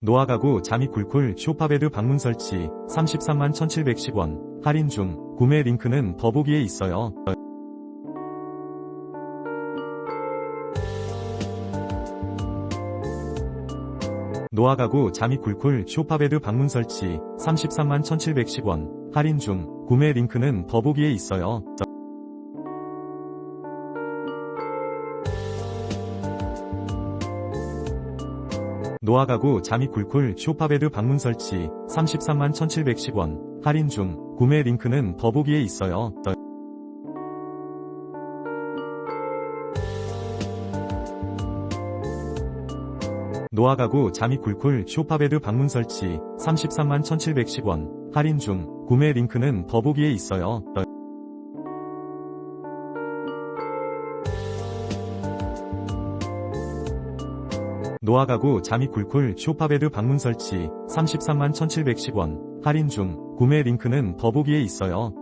노아 가구 잠이 쿨쿨 쇼파베드 방문 설치 33만 1710원 할인 중 구매 링크는 더보기에 있어요. 노아 가구 잠이 쿨쿨 쇼파베드 방문 설치 33만 1710원 할인 중 구매 링크는 더보기에 있어요. 노아 가구 잠이 쿨쿨 쇼파베드 방문 설치 33만 1710원 할인 중 구매 링크는 더보기에 있어요. 노아 가구 잠이 쿨쿨 쇼파베드 방문 설치 33만 1710원 할인 중 구매 링크는 더보기에 있어요. 노아 가구 잠이 쿨쿨 쇼파베드 방문 설치 33만 1710원 할인 중 구매 링크는 더보기에 있어요.